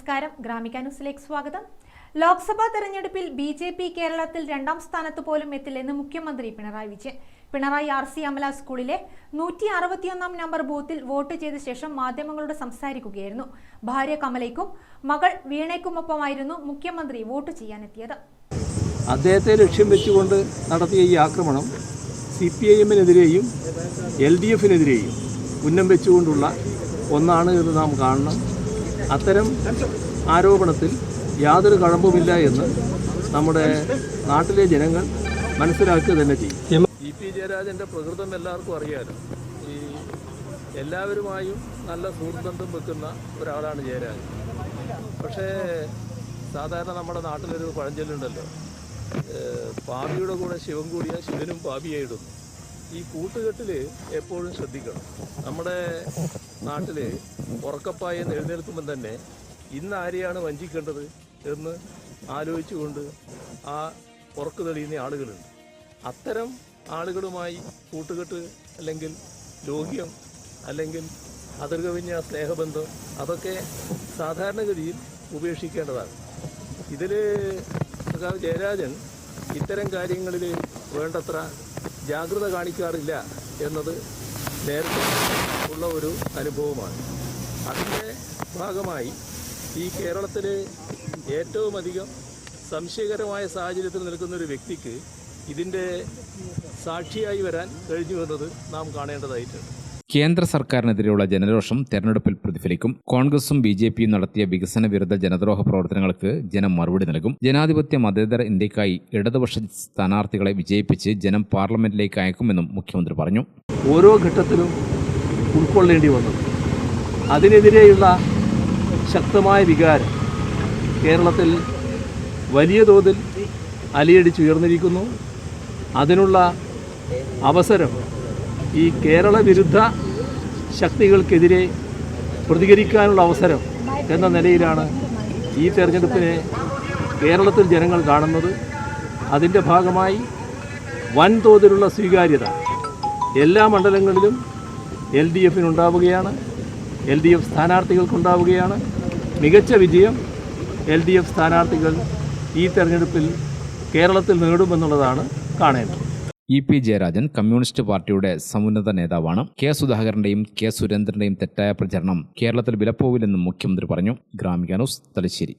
നമസ്കാരം. ഗ്രാമിക ന്യൂസിലേക്ക് സ്വാഗതം. ലോക്സഭാ തെരഞ്ഞെടുപ്പിൽ ബി ജെ പി കേരളത്തിൽ രണ്ടാം സ്ഥാനത്ത് പോലും എത്തില്ലെന്ന് മുഖ്യമന്ത്രി പിണറായി വിജയൻ. പിണറായി ആർ സി അമല സ്കൂളിലെ നൂറ്റി അറുപത്തിയൊന്നാം നമ്പർ ബൂത്തിൽ വോട്ട് ചെയ്ത ശേഷം മാധ്യമങ്ങളോട് സംസാരിക്കുകയായിരുന്നു. ഭാര്യ കമലയ്ക്കും മകൾ വീണയ്ക്കുമൊപ്പമായിരുന്നു മുഖ്യമന്ത്രി വോട്ട് ചെയ്യാനെത്തിയത്. അദ്ദേഹത്തെ ലക്ഷ്യം വെച്ചുകൊണ്ട് നടത്തിയ ഈ ആക്രമണം സി പി ഐ എമ്മിനെതിരെയും എൽ ഡി എഫിനെതിരെയും ഉന്നം വെച്ചുകൊണ്ടുള്ള ഒന്നാണ് എന്ന് നാം കാണണം. അത്തരം ആരോപണത്തിൽ യാതൊരു കഴമ്പുമില്ല എന്ന് നമ്മുടെ നാട്ടിലെ ജനങ്ങൾ മനസ്സിലാക്കുക തന്നെ ചെയ്യും. ഇ പി ജയരാജന്റെ പ്രകൃതം എല്ലാവർക്കും അറിയാലോ. ഈ എല്ലാവരുമായും നല്ല സുഹൃത്ബന്ധം വെക്കുന്ന ഒരാളാണ് ജയരാജൻ. പക്ഷേ സാധാരണ നമ്മുടെ നാട്ടിലൊരു പഴഞ്ചൊല്ലുണ്ടല്ലോ. പാപിയുടെ കൂടെ ശിവൻ കൂടിയാൽ ശിവനും പാപിയായിടുന്നു ഈ കൂട്ടുകെട്ടിൽ എപ്പോഴും ശ്രദ്ധിക്കണം. നമ്മുടെ നാട്ടിൽ ഉറക്കപ്പായ എഴുന്നേൽക്കുമ്പം തന്നെ ഇന്ന് ആരെയാണ് വഞ്ചിക്കേണ്ടത് എന്ന് ആലോചിച്ചുകൊണ്ട് ആ ഉറക്കു തെളിയുന്ന ആളുകളുണ്ട്. അത്തരം ആളുകളുമായി കൂട്ടുകെട്ട് അല്ലെങ്കിൽ ലോഹ്യം അല്ലെങ്കിൽ അതിർകവിഞ്ഞ സ്നേഹബന്ധം അതൊക്കെ സാധാരണഗതിയിൽ ഉപേക്ഷിക്കേണ്ടതാണ്. ഇതിൽ സഖാവ് ജയരാജൻ ഇത്തരം കാര്യങ്ങളിൽ വേണ്ടത്ര ജാഗ്രത കാണിക്കാറില്ല എന്നത് നേരത്തെ ഉള്ള ഒരു അനുഭവമാണ്. അതിന്റെ ഭാഗമായി ഈ കേരളത്തിലെ ഏറ്റവും അധികം സംശയകരമായ സാഹചര്യത്തിൽ നിൽക്കുന്ന ഒരു വ്യക്തിക്ക് ഇതിന്റെ സാക്ഷിയായി വരാൻ കഴിഞ്ഞു എന്നത് നാം കാണേണ്ടതായിട്ടുണ്ട്. കേന്ദ്ര സർക്കാരിനെതിരെയുള്ള ജനരോഷം തെരഞ്ഞെടുപ്പിൽ പ്രതിഫലിക്കും. കോൺഗ്രസും ബി ജെ പിയും നടത്തിയ വികസന വിരുദ്ധ ജനദ്രോഹ പ്രവർത്തനങ്ങൾക്ക് ജനം മറുപടി നൽകും. ജനാധിപത്യ മതേതര ഇന്ത്യക്കായി ഇടതുപക്ഷ സ്ഥാനാർത്ഥികളെ വിജയിപ്പിച്ച് ജനം പാർലമെന്റിലേക്ക് അയക്കുമെന്നും മുഖ്യമന്ത്രി പറഞ്ഞു. ഓരോ ഘട്ടത്തിലും ഉൾക്കൊള്ളേണ്ടി വന്നു. അതിനെതിരെയുള്ള ശക്തമായ വികാരം കേരളത്തിൽ വലിയ തോതിൽ അലിയടിച്ചുയർന്നിരിക്കുന്നു. അതിനുള്ള അവസരം ഈ കേരള വിരുദ്ധ ശക്തികൾക്കെതിരെ പ്രതികരിക്കാനുള്ള അവസരം എന്ന നിലയിലാണ് ഈ തെരഞ്ഞെടുപ്പിനെ കേരളത്തിൽ ജനങ്ങൾ കാണുന്നത്. അതിന്റെ ഭാഗമായി വൻതോതിലുള്ള സ്വീകാര്യത എല്ലാ മണ്ഡലങ്ങളിലും എൽ ഡി എഫിനുണ്ടാവുകയാണ് എൽ ഡി എഫ് സ്ഥാനാർത്ഥികൾക്കുണ്ടാവുകയാണ്. മികച്ച വിജയം എൽ ഡി എഫ് സ്ഥാനാർത്ഥികൾ ഈ തെരഞ്ഞെടുപ്പിൽ കേരളത്തിൽ നേടുമെന്നുള്ളതാണ് കാണേണ്ടത്. ഇ പി ജയരാജൻ കമ്മ്യൂണിസ്റ്റ് പാർട്ടിയുടെ സമുന്നത നേതാവാണ്. കെ സുധാകരന്റെയും കെ സുരേന്ദ്രന്റെയും തെറ്റായ പ്രചരണം കേരളത്തിൽ വിലപ്പോവില്ലെന്നും മുഖ്യമന്ത്രി പറഞ്ഞു. ഗ്രാമിക ന്യൂസ് തലശ്ശേരി.